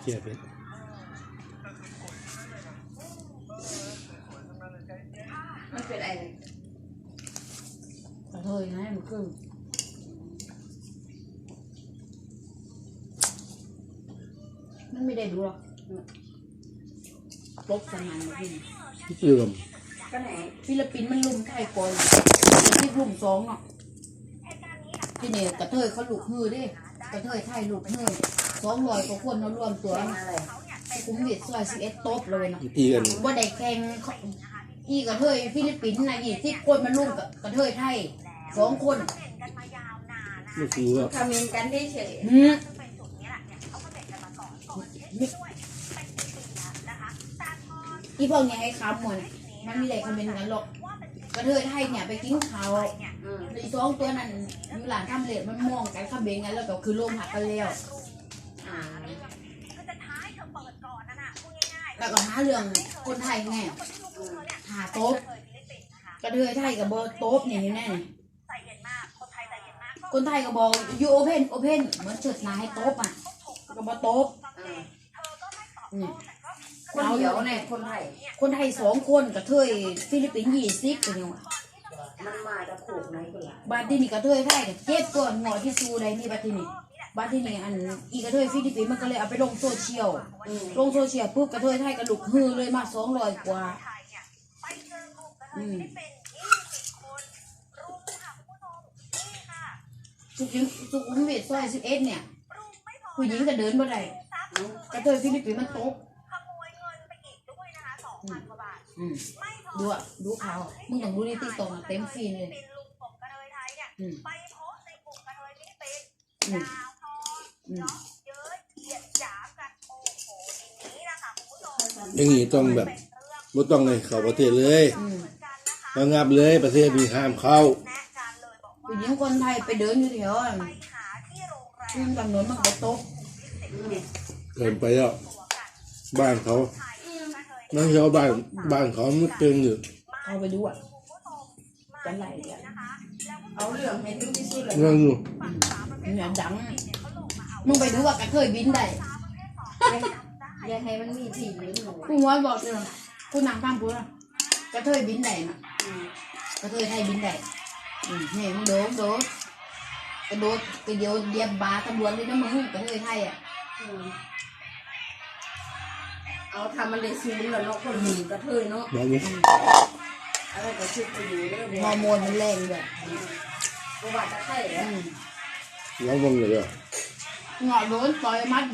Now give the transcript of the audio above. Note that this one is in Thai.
เกียร์เป็นมันเป็นอะไรกระเทยนะมันคือมันไม่ได้ดูหรอกลบสมันมาพี่เรื่อมก็ไหนฟิลิปปินส์มันลุมไทยก่อนที่ลุมสองเนาะที่นี่กระเทยเขาลุกฮือเดิกระเทยไทยลุกฮือ สองร้อยกว่าคนเขารวมตัวแข่งอะไรคุ้มเวียดซอยสิบเอ็ดโต๊ะเลยเนาะตีกันว่าได้แข่งเขาอีกระเทยฟิลิปปินส์นะยี่สิบคนมันลุมกับกระเทยไทยสองคนไม่คือว่าคอมเมนต์กันได้เฉยหืมอีพวกเนี้ยให้คำหมดมันมีอะไรคอมเมนต์กันหรอกกระเทยไทยเนี่ยไปกินข้าวอืมอีสองตัวนั้นอยู่หลานทำเลดมันมองกันคอมเมนต์กันแล้วก็คือลมหักกันแล้ว แล้วก็หาเรื่องคนไทยไงอืมหาโต๊ะกระเทยไทยกับบอโต๊ะนี่เห็นไหมนี่คนไทยก็บอกยูโอเพนโอเพนเหมือนเฉิดนายให้โต๊ะอะก็บอโต๊ะอ่านี่คนเดียวเนี่ยคนไทย คนไทยสองคนกระเทยฟิลิปปินส์ยี่สิบเป็นยังไงมันมาจากโขกไหนกันล่ะบาดที่นี่กระเทยไทยกับเจ็บตัวหน่อยที่ซูใดนี่บาดที่นี่ บาดที่นี่อันอีกระเทยฟิลิปปินส์มันก็เลยเอาไปลงโซเชียลอืมลงโซเชียลปุ๊บกระเทยไทยกระลุกฮือเลยมาสองร้อยกว่าอืมสุขุมสุขุมวิทซอยสิบเอ็ดเนี่ยผู้หญิงก็เดินบ่ได้อืมกระเทยฟิลิปปินส์มันตกอืมดูอะดูข่าวอะมึงต้องดูในติ๊กต็อกเต็มฟีนเลยอืมอืมอืม อย่างนี้ต้องแบบไม่ต้องเลยเข้าประเทศเลยอืมระงับเลยประเทศมีห้ามเข้าผู้หญิงคนไทยไปเดินอยู่แถวอะริมถนนมันก็ตกอืมเกินไปแล้วบ้านเขานั่งเช้าบ้านบ้านเขาไม่เป็นอยู่เอาไปดูอะจะไหลอะเอาเรื่องให้ถึงที่สุดเลยนั่งอยู่เนี่ยดัง มึงไปดูว่ากระเทยบินได้อย่าให้มันมีที่ยืนหนูกูว่าบอกเลยกูนั่งข้างกูนะกระเทยบินได้นะอืมกระเทยไทยบินได้อืมเนี่ยมึงโดนโดนกระโดดกระเดียวเดียบบาตำรวจเลยนะมึงกระเทยไทยอะอืมเอาทำมันได้ซูมแล้วเนาะคนหนีกระเทยเนาะแบบนี้อะไรก็ชุดไปอยู่เรื่องฮอร์โมนมันแรงด้วยประวัติไทยอือะมร้องวงเลยอะ งอโดนต่อยมัด